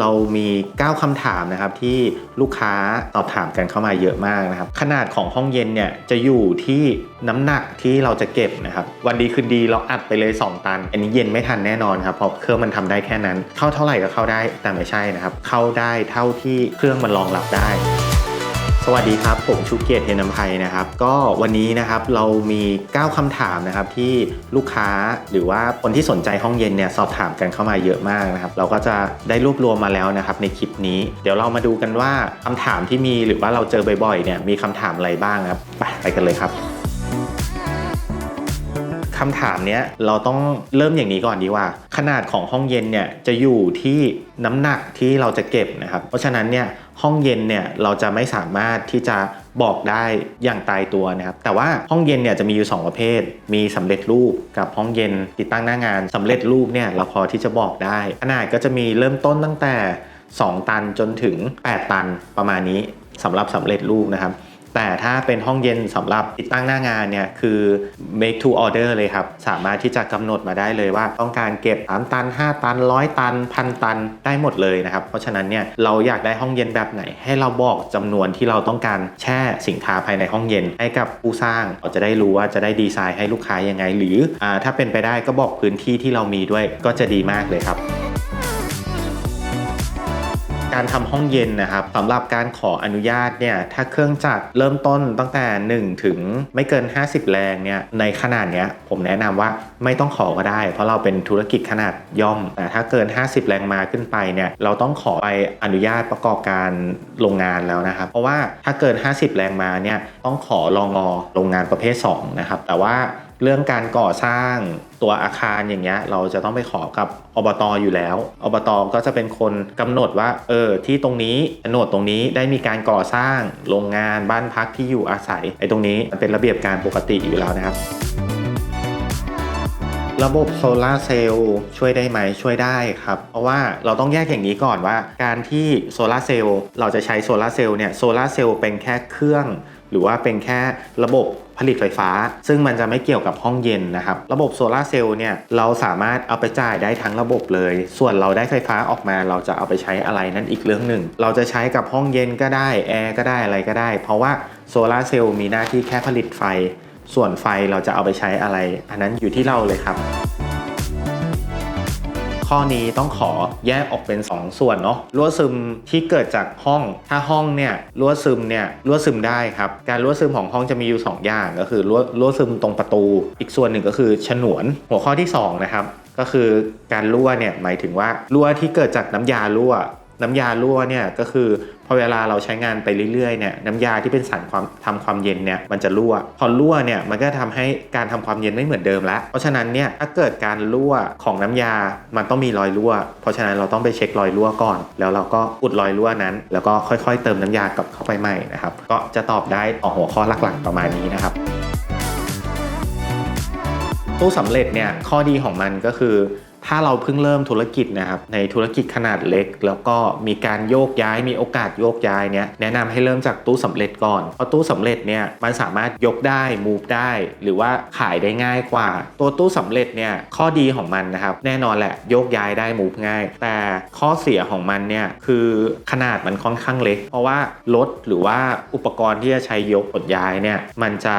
เรามี 9คำถามนะครับที่ลูกค้าตอบถามกันเข้ามาเยอะมากนะครับ ขนาดของห้องเย็นเนี่ยจะอยู่ที่น้ำหนักที่เราจะเก็บนะครับ วันดีคืนดีเราอัดไปเลย 2 ตัน อันนี้เย็นไม่ทันแน่นอนครับเพราะเครื่องมันทำได้แค่นั้น เข้าเท่าไหร่ก็เข้าได้แต่ไม่ใช่นะครับ เข้าได้เท่าที่เครื่องมันรองรับได้ สวัสดีครับ ผมชูเกียรติเทนนำไพนะครับ ก็วันนี้นะครับเรามี 9คำถามนะครับที่ลูกค้าหรือว่าคนที่สนใจห้องเย็นเนี่ยสอบถามกันเข้ามาเยอะมากนะครับ เราก็จะได้รวบรวมมาแล้วนะครับในคลิปนี้ เดี๋ยวเรามาดูกันว่าคำถามที่มีหรือว่าเราเจอบ่อยๆเนี่ยมีคำถามอะไรบ้างครับไปไปกันเลยครับคำถามเนี้ยเราต้องเริ่มอย่างนี้ก่อนดีว่า ขนาดของห้องเย็นเนี่ยจะอยู่ที่น้ำหนักที่เราจะเก็บนะครับ เพราะฉะนั้นเนี่ย ห้องเย็นเนี่ยเราจะไม่สามารถที่จะบอกได้อย่างตายตัวนะครับ แต่ว่าห้องเย็นเนี่ยจะมีอยู่ 2 ประเภท มีสำเร็จรูปกับห้องเย็นติดตั้งหน้างานสำเร็จรูปเนี่ยเราพอที่จะบอกได้ขนาดก็จะมีเริ่มต้นตั้งแต่ 2 ตันจนถึง 8 ตันประมาณนี้สำหรับสำเร็จรูปนะครับ แต่ถ้าเป็นห้องเย็นสำหรับติดตั้งหน้างานเนี่ยคือ make to order เลยครับ สามารถที่จะกำหนดมาได้เลยว่า ต้องการเก็บ 3 ตัน 5 ตัน 100 ตันพันตันได้หมดเลยนะครับ เพราะฉะนั้นเนี่ยเราอยากได้ห้องเย็นแบบไหน ให้เราบอกจำนวนที่เราต้องการแช่สินค้าภายในห้องเย็น ให้กับผู้สร้างเราจะได้รู้ว่าจะได้ดีไซน์ให้ลูกค้ายังไง หรืออถ้าเป็นไปได้ก็บอกพื้นที่ที่เรามีด้วยก็จะดีมากเลยครับ การทำห้องเย็นนะครับสำหรับการขออนุญาตเนี่ยถ้าเครื่องจักรเริ่มต้นตั้งแต่ 1 ถึงไม่เกิน 50 แรงเนี่ยในขนาดเนี้ยผมแนะนำว่าไม่ต้องขอก็ได้ เพราะเราเป็นธุรกิจขนาดย่อมแต่ถ้าเกิน 50 แรงมาขึ้นไปเนี่ยเราต้องขอไปอนุญาตประกอบการโรงงานแล้วนะครับ เพราะว่าถ้าเกิน 50 แรงมาเนี่ยต้องขอรองอโรงงานประเภท2นะครับแต่ว่า เรื่องการก่อสร้างตัวอาคารอย่างเงี้ยเราจะต้องไปขอกับอบตอยู่แล้วอบตก็จะเป็นคนกำหนดว่าเออที่ตรงนี้โฉนดตรงนี้ได้มีการก่อสร้างโรงงานบ้านพักที่อยู่อาศัยไอ้ตรงนี้มันเป็นระเบียบการปกติอยู่แล้วนะครับระบบโซลาร์เซลล์ช่วยได้ไหมช่วยได้ครับ เพราะว่าเราต้องแยกอย่างนี้ก่อนว่า การที่โซลาร์เซลล์เราจะใช้โซลาร์เซลล์เนี่ยโซลาร์เซลล์เป็นแค่เครื่อง หรือว่าเป็นแค่ระบบผลิตไฟฟ้า ซึ่งมันจะไม่เกี่ยวกับห้องเย็นนะครับ ระบบโซลาร์เซลล์เนี่ยเราสามารถเอาไปจ่ายได้ทั้งระบบเลย ส่วนเราได้ไฟฟ้าออกมาเราจะเอาไปใช้อะไรนั่นอีกเรื่องหนึ่ง เราจะใช้กับห้องเย็นก็ได้แอร์ก็ได้อะไรก็ได้ เพราะว่าโซลาร์เซลล์มีหน้าที่แค่ผลิตไฟ ส่วนไฟเราจะเอาไปใช้อะไร อันนั้นอยู่ที่เราเลยครับ ข้อนี้ต้องขอแยกออกเป็น 2 ส่วนเนาะรั่วซึมที่เกิดจากห้อง ถ้าห้องเนี่ยรั่วซึมเนี่ยรั่วซึมได้ครับ การรั่วซึมของห้องจะมีอยู่ 2 อย่างก็คือรั่วรั่วซึมตรงประตู อีกส่วนหนึ่งก็คือฉนวน หัวข้อที่ 2 นะครับ ก็คือการรั่วเนี่ยหมายถึงว่ารั่วที่เกิดจากน้ำยารั่ว น้ำยารั่วเนี่ยก็คือพอเวลาเราใช้งานไปเรื่อยๆเนี่ยน้ำยาที่เป็นสารความทำความเย็นเนี่ยมันจะรั่ว พอรั่วเนี่ยมันก็ทำให้การทำความเย็นไม่เหมือนเดิมแล้ว เพราะฉะนั้นเนี่ยถ้าเกิดการรั่วของน้ำยามันต้องมีรอยรั่ว เพราะฉะนั้นเราต้องไปเช็ครอยรั่วก่อน แล้วเราก็อุดรอยรั่วนั้น แล้วก็ค่อยๆ เติมน้ำยากลับเข้าไปใหม่นะครับก็จะตอบได้ออกหัวข้อหลักๆประมาณนี้นะครับตู้สำเร็จเนี่ยข้อดีของมันก็คือ ถ้าเราเพิ่งเริ่มธุรกิจนะครับในธุรกิจขนาดเล็ก แล้วก็มีการโยกย้ายมีโอกาสโยกย้ายเนี่ยแนะนำให้เริ่มจากตู้สำเร็จก่อนเพราะตู้สำเร็จเนี่ยมันสามารถยกได้ move ได้ หรือว่าขายได้ง่ายกว่า ตัวตู้สำเร็จเนี่ยข้อดีของมันนะครับแน่นอนแหละโยกย้ายได้ move ง่าย แต่ข้อเสียของมันเนี่ยคือขนาดมันค่อนข้างเล็ก เพราะว่ารถหรือว่าอุปกรณ์ที่จะใช้ยกขนย้ายเนี่ยมันจะ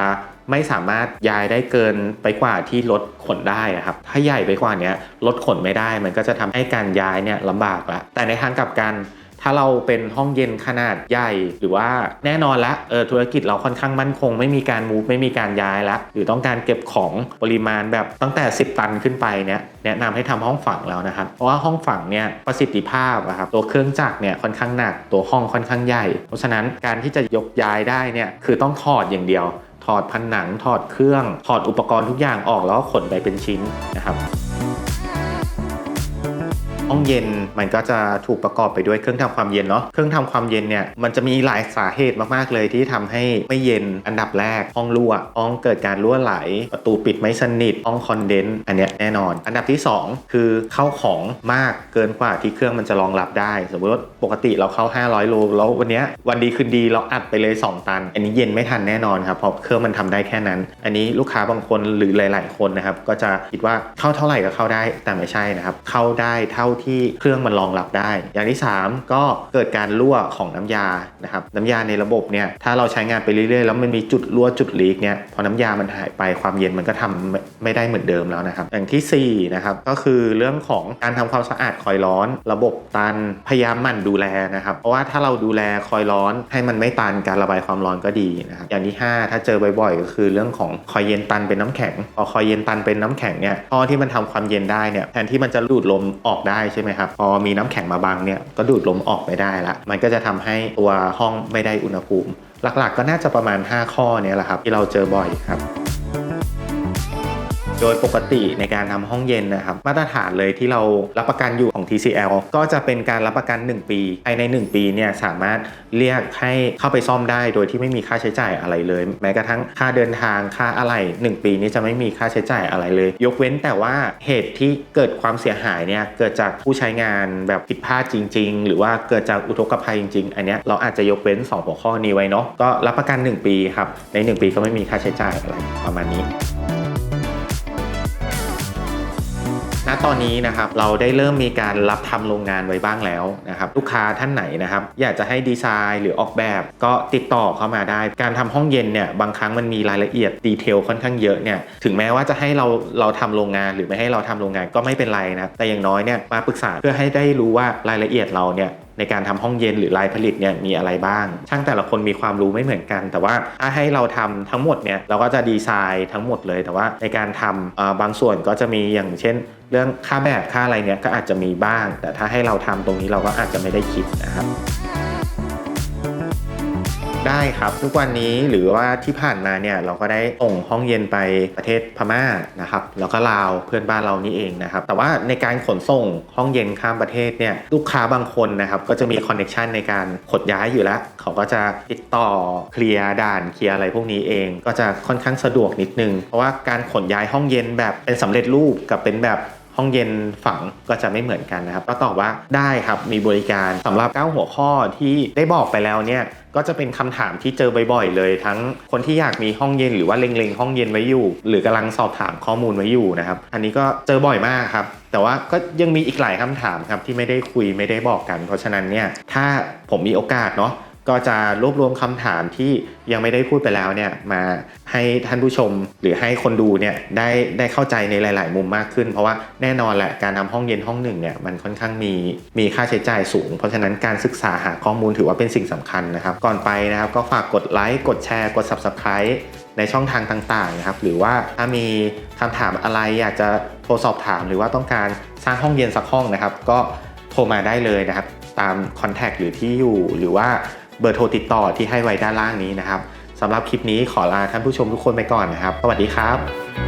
ไม่สามารถย้ายได้เกินไปกว่าที่รถขนได้ครับ ถ้าใหญ่ไปกว่านี้รถขนไม่ได้ มันก็จะทำให้การย้ายเนี่ยลำบากละแต่ในทางกลับกันถ้าเราเป็นห้องเย็นขนาดใหญ่หรือว่าแน่นอนละเออธุรกิจเราค่อนข้างมั่นคง ไม่มีการมูฟไม่มีการย้ายละหรือต้องการเก็บของปริมาณแบบตั้งแต่ 10 ตันขึ้นไปเนี่ยแนะนำให้ทำห้องฝังแล้วนะครับ เพราะว่าห้องฝังเนี่ยประสิทธิภาพอะครับตัวเครื่องจักรเนี่ยค่อนข้างหนักตัวห้องค่อนข้างใหญ่ เพราะฉะนั้นการที่จะยกย้ายได้เนี่ยคือต้องถอดอย่างเดียว ถอดผนังถอดเครื่องถอดอุปกรณ์ทุกอย่างออกแล้วก็ขนไปเป็นชิ้นนะครับ ห้องเย็นมันก็จะถูกประกอบไปด้วยเครื่องทำความเย็นเนาะเครื่องทำความเย็นเนี่ยมันจะมีหลายสาเหตุมากๆเลยที่ทำให้ไม่เย็นอันดับแรกห้องรั่วห้องเกิดการรั่วไหล ประตูปิดไม่สนิทห้องคอนเดนต์อันเนี้ยแน่นอน อันดับที่ 2 คือเข้าของมากเกินกว่าที่เครื่องมันจะรองรับได้ สมมติว่าปกติเราเข้า 500 โลแล้ววันเนี้ยวันดีคืนดีเราอัดไปเลย 2 ตัน อันนี้เย็นไม่ทันแน่นอนครับเพราะเครื่องมันทำได้แค่นั้น อันนี้ลูกค้าบางคนหรือหลาย ๆ คนนะครับก็จะคิดว่าเข้าเท่าไหร่ก็เข้าได้แต่ไม่ใช่นะครับเข้าได้เท่าที่เครื่องมันรองรับได้ อย่างที่ 3 ก็เกิดการรั่วของน้ำยานะครับน้ำยาในระบบเนี่ยถ้าเราใช้งานไปเรื่อยๆ แล้วมันมีจุดรั่วจุดลีกเนี่ยพอน้ำยามันหายไปความเย็นมันก็ทำไม่ไม่ได้เหมือนเดิมแล้วนะครับ อย่างที่4นะครับก็คือเรื่องของการทำความสะอาดคอยร้อน ระบบตันพยายามหมั่นดูแลนะครับเพราะว่าถ้าเราดูแลคอยร้อนให้มันไม่ตันการระบายความร้อนก็ดีนะครับอย่างที่ 5 ถ้าเจอบ่อยๆก็คือเรื่องของคอยเย็นตันเป็นน้ำแข็งพอคอยเย็นตันเป็นน้ำแข็งเนี่ยท่อที่มันทำความเย็นได้เนี่ยแทนที่มันจะดูดลมออกได้ใช่ไหมครับ พอมีน้ำแข็งมาบังเนี่ยก็ดูดลมออกไม่ได้ละ มันก็จะทำให้ตัวห้องไม่ได้อุณหภูมิ หลักๆก็น่าจะประมาณ 5 ข้อเนี่ยแหละครับที่เราเจอบ่อยครับ โดยปกติในการทำห้องเย็นนะครับมาตรฐานเลยที่เรารับประกันอยู่ของ TCL ก็จะเป็นการรับประกัน 1 ปีภายใน 1 ปีเนี่ยสามารถเรียกให้เข้าไปซ่อมได้ โดยที่ไม่มีค่าใช้จ่ายอะไรเลย แม้กระทั่งค่าเดินทางค่าอะไร 1 ปีนี้จะไม่มีค่าใช้จ่ายอะไรเลย ยกเว้นแต่ว่าเหตุที่เกิดความเสียหายเนี่ยเกิดจากผู้ใช้งานแบบผิดพลาดจริง ๆ หรือว่าเกิดจากอุทกภัยจริง ๆ อันเนี้ยเราอาจจะยกเว้น 2 หัวข้อนี้ไว้เนาะก็รับประกัน 1 ปีครับใน 1 ปีก็ไม่มีค่าใช้จ่ายอะไรประมาณนี้ ตอนนี้นะครับเราได้เริ่มมีการรับทำโรงงานไว้บ้างแล้วนะครับลูกค้าท่านไหนนะครับอยากจะให้ดีไซน์หรือออกแบบก็ติดต่อเข้ามาได้ การทำห้องเย็นเนี่ยบางครั้งมันมีรายละเอียดดีเทลค่อนข้างเยอะเนี่ยถึงแม้ว่าจะให้เราเราทำโรงงานหรือไม่ให้เราทำโรงงานก็ไม่เป็นไรนะแต่อย่างน้อยเนี่ยมาปรึกษาเพื่อให้ได้รู้ว่ารายละเอียดเราเนี่ย ในการทำห้องเย็นหรือลายผลิตเนี่ยมีอะไรบ้าง ช่างแต่ละคนมีความรู้ไม่เหมือนกัน แต่ว่าถ้าให้เราทำทั้งหมดเนี่ยเราก็จะดีไซน์ทั้งหมดเลย แต่ว่าในการทำบางส่วนก็จะมีอย่างเช่น เรื่องค่าแบบค่าอะไรเนี่ยก็อาจจะมีบ้าง แต่ถ้าให้เราทำตรงนี้เราก็อาจจะไม่ได้คิดนะครับ ได้ครับ ทุกวันนี้หรือว่าที่ผ่านมาเนี่ยเราก็ได้ส่งห้องเย็นไปประเทศพม่านะครับแล้วก็ลาวเพื่อนบ้านเรานี่เองนะครับแต่ว่าในการขนส่งห้องเย็นข้ามประเทศเนี่ยลูกค้าบางคนนะครับก็จะมีคอนเน c ชันในการขนย้ายอยู่แล้ว เขาก็จะติดต่อเคลียร์ด่านเคลียร์อะไรพวกนี้เอง ก็จะค่อนข้างสะดวกนิดนึง เพราะว่าการขนย้ายห้องเย็นแบบเป็นสำเร็จรูปกับเป็นแบบ ห้องเย็นฝังก็จะไม่เหมือนกันนะครับ ก็ตอบว่าได้ครับมีบริการสำหรับ 9 หัวข้อที่ได้บอกไปแล้วเนี่ยก็จะเป็นคำถามที่เจอบ่อยๆเลย ทั้งคนที่อยากมีห้องเย็นหรือว่าเล็งๆห้องเย็นไว้อยู่ หรือกำลังสอบถามข้อมูลไว้อยู่นะครับ อันนี้ก็เจอบ่อยมากครับ แต่ว่าก็ยังมีอีกหลายคำถามครับที่ไม่ได้คุยไม่ได้บอกกัน เพราะฉะนั้นเนี่ยถ้าผมมีโอกาสเนาะ ก็จะรวบรวมคำถามที่ยังไม่ได้พูดไปแล้วเนี่ยมาให้ท่านผู้ชมหรือให้คนดูเนี่ยได้ได้เข้าใจในหลาย ๆ มุมมากขึ้น เพราะว่าแน่นอนแหละการทำห้องเย็นห้องหนึ่งเนี่ยมันค่อนข้างมีมีค่าใช้จ่ายสูง เพราะฉะนั้นการศึกษาหาข้อมูลถือว่าเป็นสิ่งสำคัญนะครับ ก่อนไปนะครับก็ฝากกดไลค์กดแชร์กด Subscribe ในช่องทางต่างๆนะครับ หรือว่าถ้ามีคำถามอะไรอยากจะโทรสอบถาม หรือว่าต้องการสร้างห้องเย็นสักห้องนะครับ ก็โทรมาได้เลยนะครับ ตามคอนแทคหรือที่อยู่หรือว่า เบอร์โทรติดต่อที่ให้ไว้ด้านล่างนี้นะครับสำหรับคลิปนี้ขอลาท่านผู้ชมทุกคนไปก่อนนะครับ สวัสดีครับ